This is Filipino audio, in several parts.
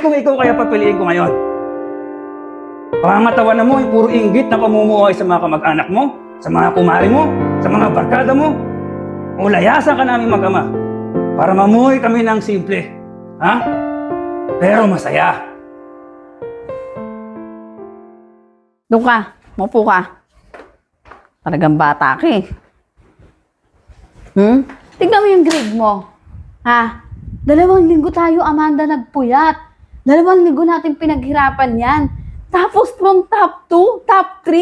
Kung ikaw kaya papiliin ko ngayon. Pangangatawan na mo yung puro inggit na pamumuhay sa mga kamag-anak mo, sa mga kumari mo, sa mga barkada mo. O layasan ka namin mag-ama para mamuhay kami ng simple. Ha? Pero masaya. Doon ka. Maupo ka. Talagang bata ka eh. Hmm? Tignan mo yung grade mo. Ha? Dalawang linggo tayo, Amanda, nagpuyat. Dalawang linggo natin pinaghirapan yan. Tapos from top 2, top 3.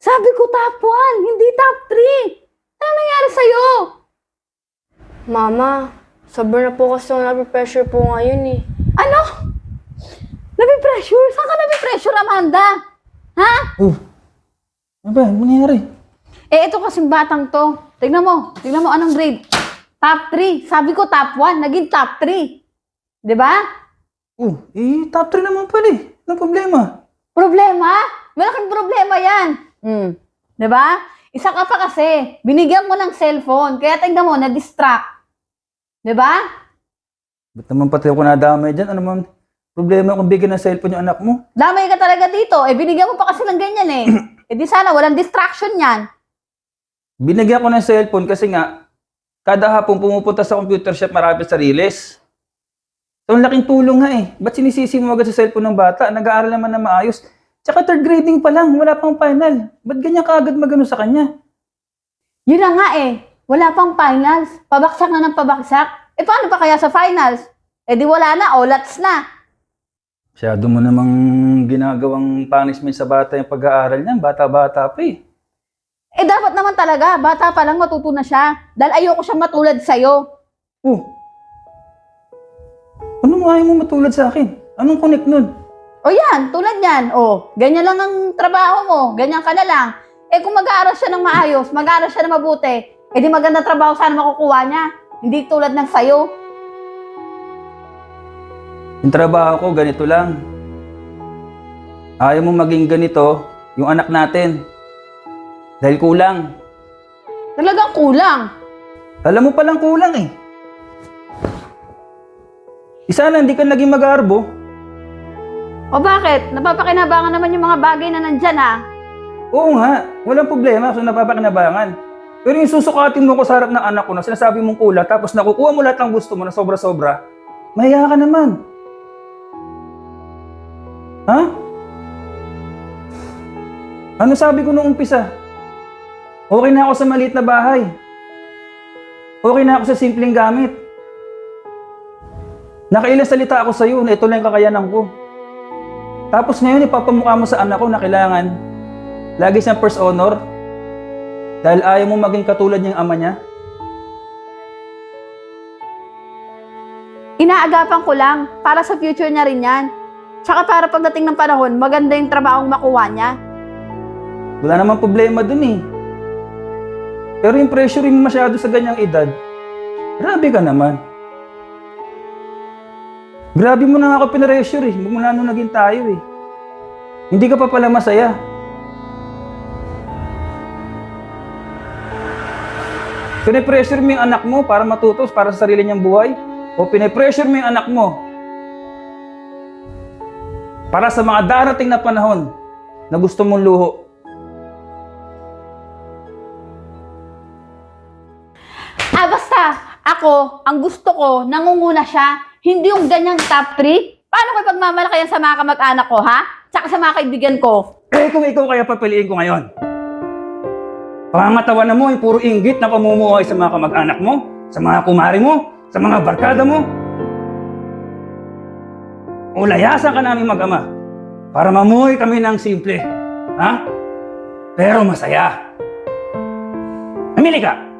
Sabi ko top 1, hindi top 3. Ano nangyari sa'yo? Mama, sobrang na po kasi ako pressure po ngayon eh. Ano? Nabi-pressure? Saan ka nabi-pressure, Amanda? Ha? Oh, ano ba? Ano nangyayari? Eh, ito kasing batang to. Tignan mo. Tignan mo anong grade. Top 3. Sabi ko top 1. Naging top 3. Di ba? Oh, eh, top 3 naman pala eh. Anong problema? Problema? Malaking problema yan. Hmm. Ba? Isa ka pa kasi. Binigyan mo ng cellphone. Kaya tignan mo, na-distract. Di ba? Ba't naman pati ako nadamay dyan? Ano man problema kung bigyan ng cellphone yung anak mo? Damay ka talaga dito. Eh, binigyan mo pa kasi ng ganyan eh. eh di sana, walang distraction yan. Binigyan ko ng cellphone kasi nga, kada hapon pumupunta sa computer shop marami sa riles. So, ang laking tulong nga eh. Ba't sinisisi mo agad sa cellphone ng bata? Nag-aaral naman na maayos. Tsaka third grading pa lang, wala pang final. Ba't ganyan ka agad magano sa kanya? Yun na nga eh. Wala pang finals. Pabaksak na ng pabaksak. Eh, paano pa kaya sa finals? Eh, di wala na. Olats na. Masyado mo namang ginagawang punishment sa bata yung pag-aaral niyan. Bata-bata pa eh. Eh, dapat naman talaga, bata pa lang matuto na siya. Dahil ayoko siya matulad sa'yo. Oh. Ano mo ayaw mo matulad sa akin? Anong connect nun? O yan, tulad yan. O, ganyan lang ang trabaho mo. Ganyan ka na lang. Eh, kung mag-aaral siya ng maayos, mag-aaral siya ng mabuti, eh di maganda trabaho sana makukuha niya. Hindi tulad ng sa'yo. Yung trabaho ko, ganito lang. Ayaw mo maging ganito, yung anak natin. Dahil kulang. Talagang kulang. Alam mo palang kulang eh. Isa na, hindi ka naging mag-aarbo. O bakit? Napapakinabangan naman yung mga bagay na nandyan ha. Oo nga, walang problema kung napapakinabangan. Pero yung susukatin mo ko sa harap ng anak ko na sinasabi mong kulang tapos nakukuha mo lahat ng gusto mo na sobra-sobra, mahiya ka naman. Ha? Ano sabi ko nung umpisa? Okay na ako sa maliit na bahay. Okay na ako sa simpleng gamit. Nakailang salita ako sa iyo na ito lang yung kakayanan ko. Tapos ngayon ipapamukha mo sa anak ko na kailangan lagi siyang first honor dahil ayaw mo maging katulad niyang ama niya. Inaagapan ko lang para sa future niya rin yan. Tsaka para pagdating ng panahon, maganda yung trabahong makuha niya. Wala namang problema dun eh. Pero yung pressure mo masyado sa ganyang edad, grabe ka naman. Grabe mo na ako pinressure eh, mula nung naging tayo eh. Hindi ka pa pala masaya. Pinipressure mo yung anak mo para matutos para sa sarili niyang buhay? O pinipressure mo yung anak mo para sa mga darating na panahon na gusto mong luho? Ah, basta, ako, ang gusto ko, nangunguna siya, hindi yung ganyang top 3. Paano ko ipagmamalaki yan sa mga kamag-anak ko, ha? Tsaka sa mga kaibigan ko. Eh kung ikaw kaya papiliin ko ngayon. Pangangatawan na mo yung puro inggit na pamumuhay sa mga kamag-anak mo, sa mga kumari mo, sa mga barkada mo. O layasan ka namin mag-ama para mamuhay kami ng simple. Ha? Pero masaya. Mamili ka!